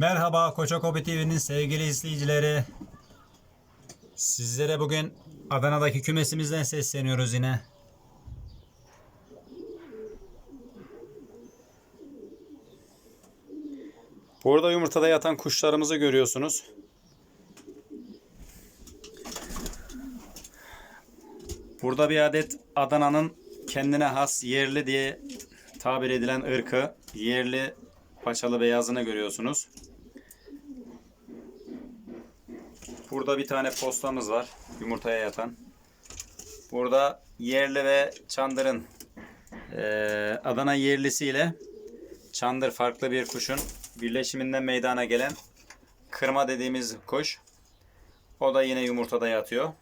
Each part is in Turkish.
Merhaba Koçakopi TV'nin sevgili izleyicileri. Sizlere bugün Adana'daki kümesimizden sesleniyoruz yine. Burada yumurtada yatan kuşlarımızı görüyorsunuz. Burada bir adet Adana'nın kendine has yerli diye tabir edilen ırkı yerli paçalı beyazını görüyorsunuz. Burada bir tane postamız var yumurtaya yatan. Burada yerli ve çandırın eee, Adana yerlisiyle çandır farklı bir kuşun birleşiminden meydana gelen kırma dediğimiz kuş. O da yine yumurtada yatıyor.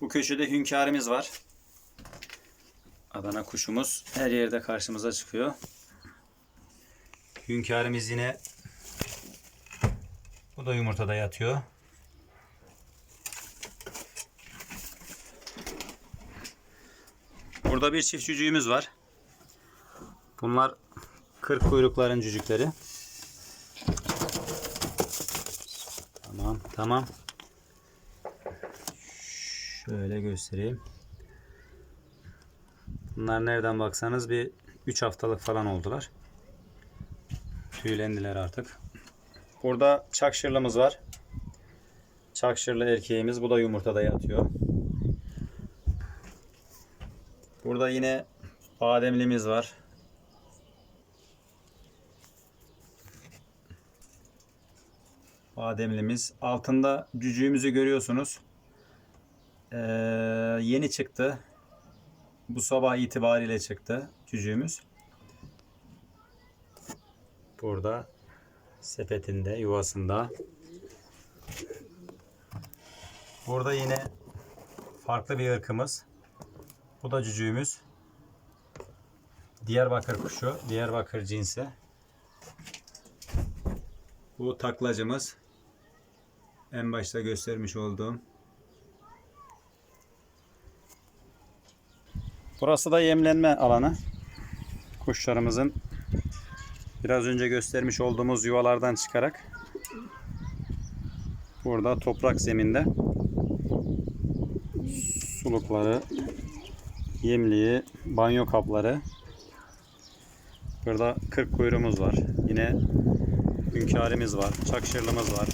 Bu köşede hünkârımız var. Adana kuşumuz her yerde karşımıza çıkıyor. Hünkârımız yine bu da yumurtada yatıyor. Burada bir çift cücüğümüz var. Bunlar kırk kuyrukların cücükleri. Tamam, tamam. Şöyle göstereyim. Bunlar nereden baksanız bir 3 haftalık falan oldular. Tüylendiler artık. Burada çakşırlımız var. Çakşırlı erkeğimiz. Bu da yumurtada yatıyor. Burada yine bademlimiz var. Bademlimiz. Altında cücüğümüzü görüyorsunuz. Ee, yeni çıktı. Bu sabah itibariyle çıktı cücüğümüz. Burada sepetinde, yuvasında. Burada yine farklı bir ırkımız. Bu da cücüğümüz. Diyarbakır kuşu, Diyarbakır cinsi. Bu taklacımız. En başta göstermiş olduğum. Burası da yemlenme alanı. Kuşlarımızın biraz önce göstermiş olduğumuz yuvalardan çıkarak burada toprak zeminde sulukları, yemliği, banyo kapları Burada 40 kuyruğumuz var. Yine hünkârimiz var. Çakşırlımız var.